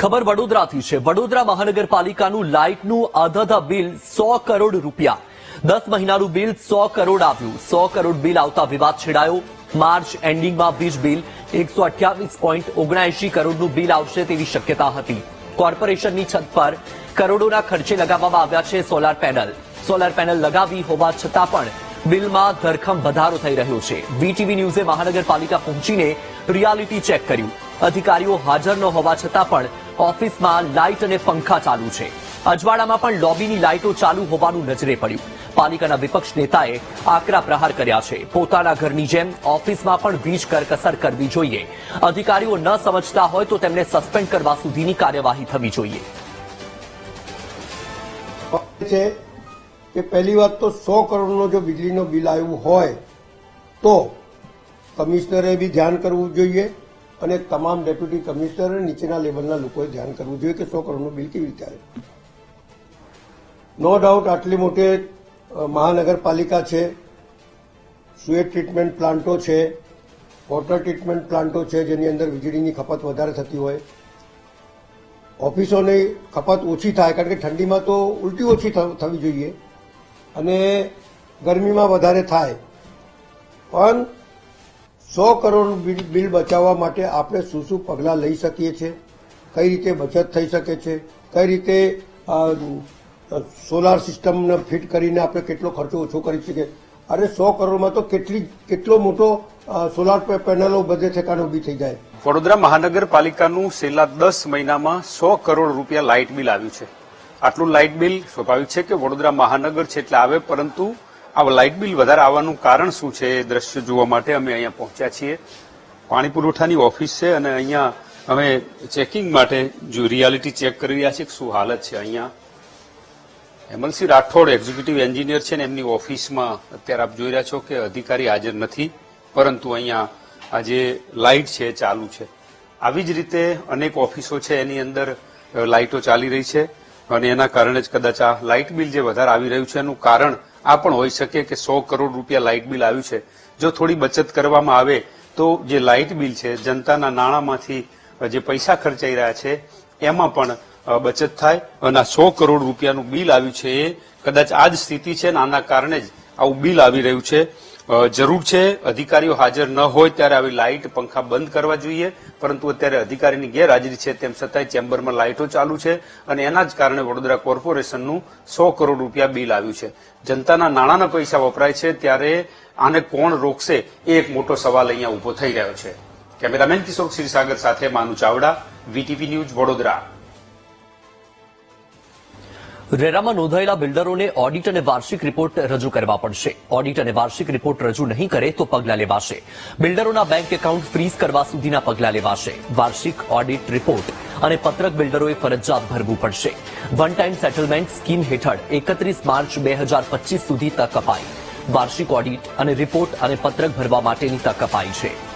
ખબર વડોદરાથી છે. વડોદરા મહાનગરપાલિકાનું લાઇટનું અધધા બિલ સો કરોડ રૂપિયા. દસ મહિનાનું બિલ સો કરોડ આવ્યું. સો કરોડ બિલ આવતા વિવાદ છેડાયો. માર્ચ એન્ડિંગમાં વીજ બિલ એકસો અઠ્યાવીસ પોઈન્ટ ઓગણએંશી કરોડનું બિલ આવશે તેવી શક્યતા હતી. કોર્પોરેશનની છત પર કરોડોના ખર્ચે લગાવવામાં આવ્યા છે સોલાર પેનલ. સોલાર પેનલ લગાવી હોવા છતાં પણ બિલમાં ધરખમ વધારો થઈ રહ્યો છે. વીટીવી ન્યૂઝે મહાનગરપાલિકા પહોંચીને રિયાલિટી ચેક કર્યું. અધિકારીઓ હાજર ન હોવા છતાં પણ ઓફિસમાં લાઇટ અને પંખા ચાલુ છે. અજવાડામાં પણ લોબીની લાઇટો ચાલુ હોવાનું નજરે પડ્યું. પાલિકાના વિપક્ષ નેતાએ આકરા પ્રહાર કર્યા છે. પોતાના ઘરની જેમ ઓફિસમાં પણ વીજ કરકસર કરવી જોઈએ. અધિકારીઓ ન સમજતા હોય તો તેમને સસ્પેન્ડ કરવા સુધીની કાર્યવાહી થવી જોઈએ. છે કે પહેલી વાત તો સો કરોડનો જો વીજળીનો બિલ આવ્યું હોય તો કમિશનરે બી ધ્યાન કરવું જોઈએ. અને તમામ ડેપ્યુટી કમિશનર અને નીચેના લેવલના લોકોએ ધ્યાન કરવું જોઈએ કે સો કરોડનું બિલ કેવી રીતે આવે. નો ડાઉટ આટલી મોટી મહાનગરપાલિકા છે સુએ ટ્રીટમેન્ટ પ્લાન્ટો છે વોટર ટ્રીટમેન્ટ પ્લાન્ટો છે, જેની અંદર વીજળીની ખપત વધારે થતી હોય. ઓફિસોની ખપત ઓછી થાય, કારણ કે ઠંડીમાં તો ઉલટી ઓછી થવી જોઈએ. અને ગરમીમાં વધારે થાય. પણ સો કરોડ બિલ બચાવવા માટે આપણે શું શું પગલાં લઈ શકીએ છીએ? કઈ રીતે બચત થઈ શકે છે? કઈ રીતે સોલાર સિસ્ટમને ફિટ કરીને આપણે કેટલો ખર્ચો ઓછો કરી શકીએ? અરે સો કરોડમાં તો કેટલી, કેટલો મોટો સોલાર પેનલો બધે ઠેકાણે ઊભી થઈ જાય. વડોદરા મહાનગરપાલિકાનું છેલ્લા દસ મહિનામાં સો કરોડ રૂપિયા લાઇટ બિલ આવ્યું છે. આટલું લાઇટ બિલ સ્વાભાવિક છે કે વડોદરા મહાનગર છે એટલે આવે, પરંતુ આ લાઇટ બિલ વધારે આવવાનું કારણ શું છે? એ દ્રશ્ય જોવા માટે અમે અહીંયા પહોંચ્યા છીએ. પાણી પુરવઠાની ઓફિસ છે અને અહીંયા અમે ચેકિંગ માટે જો રિયાલિટી ચેક કરી રહ્યા છીએ શું હાલત છે અહીંયા. હેમલસિંહ રાઠોડ એક્ઝિક્યુટિવ એન્જિનિયર છે ને એમની ઓફિસમાં અત્યારે આપ જોઈ રહ્યા છો કે અધિકારી હાજર નથી, પરંતુ અહીંયા આ જે લાઇટ છે ચાલુ છે. આવી જ રીતે અનેક ઓફિસો છે એની અંદર લાઇટો ચાલી રહી છે. અને એના કારણે જ કદાચ આ લાઇટ બિલ જે વધારે આવી રહ્યું છે, એનું કારણ આ પણ હોઈ શકે કે સો કરોડ રૂપિયા લાઇટ બિલ આવ્યું છે. જો થોડી બચત કરવામાં આવે, તો જે લાઇટ બિલ છે, જનતાના નાણાંમાંથી જે પૈસા ખર્ચાઈ રહ્યા છે, એમાં પણ બચત થાય અને આ સો કરોડ રૂપિયાનું બિલ આવ્યું છે એ કદાચ આ જ સ્થિતિ છે ને આના કારણે જ આવું બિલ આવી રહ્યું છે. જરૂર છે, અધિકારીઓ હાજર ન હોય ત્યારે આવી લાઇટ પંખા બંધ કરવા જોઈએ, પરંતુ અત્યારે અધિકારીની ગેરહાજરી છે તેમ છતાંય ચેમ્બરમાં લાઇટો ચાલુ છે અને એના જ કારણે વડોદરા કોર્પોરેશનનું સો કરોડ રૂપિયા બિલ આવ્યું છે. જનતાના નાણાંના પૈસા વપરાય છે ત્યારે આને કોણ રોકશે એ એક મોટો સવાલ અહીંયા ઊભો થઈ રહ્યો છે. કેમેરામેન કિશોર ક્ષીરસાગર સાથે માનુ ચાવડા, વીટીવી ન્યૂઝ વડોદરા. રેરામાં નોંધાયેલા બિલ્ડરોને ઓડિટ અને વાર્ષિક રિપોર્ટ રજૂ કરવા પડશે. ઓડિટ અને વાર્ષિક રિપોર્ટ રજૂ નહીં કરે તો પગલાં લેવાશે. બિલ્ડરોના બેંક એકાઉન્ટ ફ્રીઝ કરવા સુધીના પગલાં લેવાશે. વાર્ષિક ઓડિટ રિપોર્ટ અને પત્રક બિલ્ડરોએ ફરજિયાત ભરવું પડશે. વન ટાઈમ સેટલમેન્ટ સ્કીમ હેઠળ એકત્રીસ માર્ચ બે હજાર પચીસ સુધી તક અપાઈ. વાર્ષિક ઓડિટ અને રિપોર્ટ અને પત્રક ભરવા માટેની તક અપાઈ છે.